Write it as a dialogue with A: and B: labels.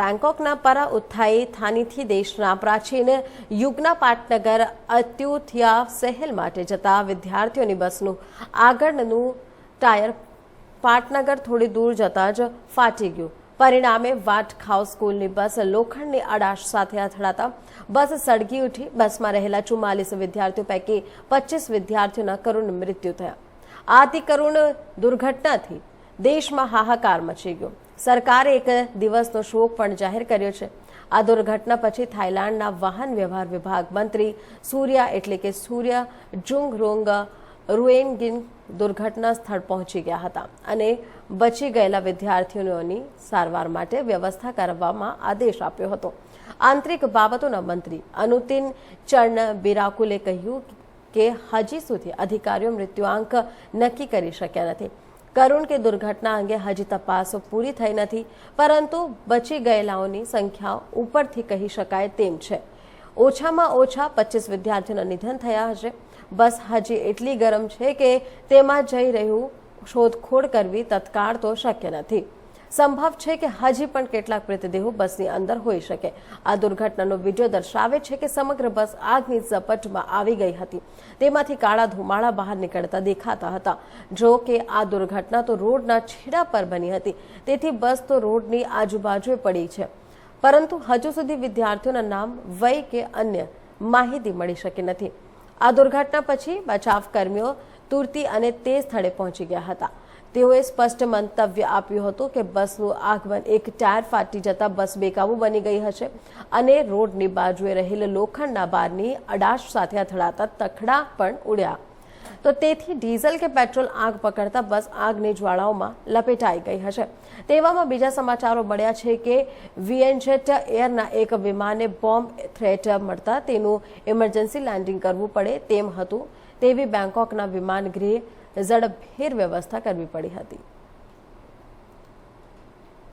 A: બેંકોકના પરા ઉત્થાઈ થાનીથી દેશના પ્રાચીન યુગના પાટનગર અત્યુથિયા સહેલ માટે જતા વિદ્યાર્થીઓની બસનું આગળનું ટાયર પાટનગર થોડી દૂર જતાં જ ફાટી ગયું. પરિણામે વાટખાવ સ્કૂલની બસ લોખંડની અડાશ સાથે અથડાતા બસ સળગી ઉઠી બસમાં રહેલા ચુમ્માલીસ વિદ્યાર્થીઓ પૈકી પચીસ વિદ્યાર્થીઓના કરુણ મૃત્યુ થયા. આથી કરુણ દુર્ઘટનાથી દેશમાં હાહાકાર મચી ગયો. સરકારે એક દિવસનો શોક પણ જાહેર કર્યો છે. આ દુર્ઘટના પછી થાઇલેન્ડના વાહન વ્યવહાર વિભાગ મંત્રી સૂર્યા એટલે કે સૂર્ય જુંગરોંગ રૂએનગિન દુર્ઘટના સ્થળ પહોંચી ગયા હતા અને બચી ગયેલા વિદ્યાર્થીઓની સારવાર માટે વ્યવસ્થા કરવામાં આદેશ આપ્યો હતો. આંતરિક બાબતોના મંત્રી અનુતિન ચર્ણ બિરાકુલે કહ્યું કે હજી સુધી અધિકારીઓ મૃત્યુઆંક નક્કી કરી શક્યા નથી. કરુણ કે દુર્ઘટના અંગે હજી તપાસો પૂરી થઈ નથી, પરંતુ બચી ગયેલાઓની સંખ્યા ઉપરથી કહી શકાય તેમ છે. ઓછામાં ઓછા પચીસ વિદ્યાર્થીઓના નિધન થયા હશે. બસ હજી એટલી ગરમ છે કે તેમાં જઈ રહ્યું શોધખોળ કરવી તત્કાળ તો શક્ય નથી. સંભવ છે કે હજી પણ કેટલાક મૃતદેહો બસની અંદર હોઈ શકે. આ દુર્ઘટનાનો વીડિયો દર્શાવે છે કે સમગ્ર બસ આગની ઝપટમાં આવી ગઈ હતી. તેમાંથી કાળા ધુમાળા બહાર નીકળતા દેખાતા હતા. જો કે આ દુર્ઘટના તો રોડના છેડા પર બની હતી. તેથી બસ તો રોડની આજુબાજુએ પડી છે. પરંતુ હજુ સુધી વિદ્યાર્થીઓના નામ, વય કે અન્ય માહિતી મળી શકી નથી. આ દુર્ઘટના પછી બચાવ કર્મીઓ તુરતી અને તે સ્થળે પહોંચી ગયા હતા. તેઓએ સ્પષ્ટ મંતવ્ય આપ્યું હતું કે બસનું આગમન એક ટાયર ફાટી જતા બસ બેકાબુ બની ગઈ હશે અને રોડની બાજુએ રહેલ લોખંડના બારની અડાશ સાથે અથડાતા તખડા પણ ઉડ્યા. તો તેથી ડીઝલ કે પેટ્રોલ આગ પકડતા બસ આગની જ્વાળાઓમાં લપેટાઈ ગઈ હશે. તેવામાં બીજા સમાચારો મળ્યા છે કે વીએનજેટ એરના એક વિમાને બોમ્બ થ્રેટ મળતા તેનું ઇમરજન્સી લેન્ડિંગ કરવું પડે તેમ હતું. તેવી બેંકોકના વિમાનગૃહે ઝડપભેર વ્યવસ્થા કરવી પડી હતી.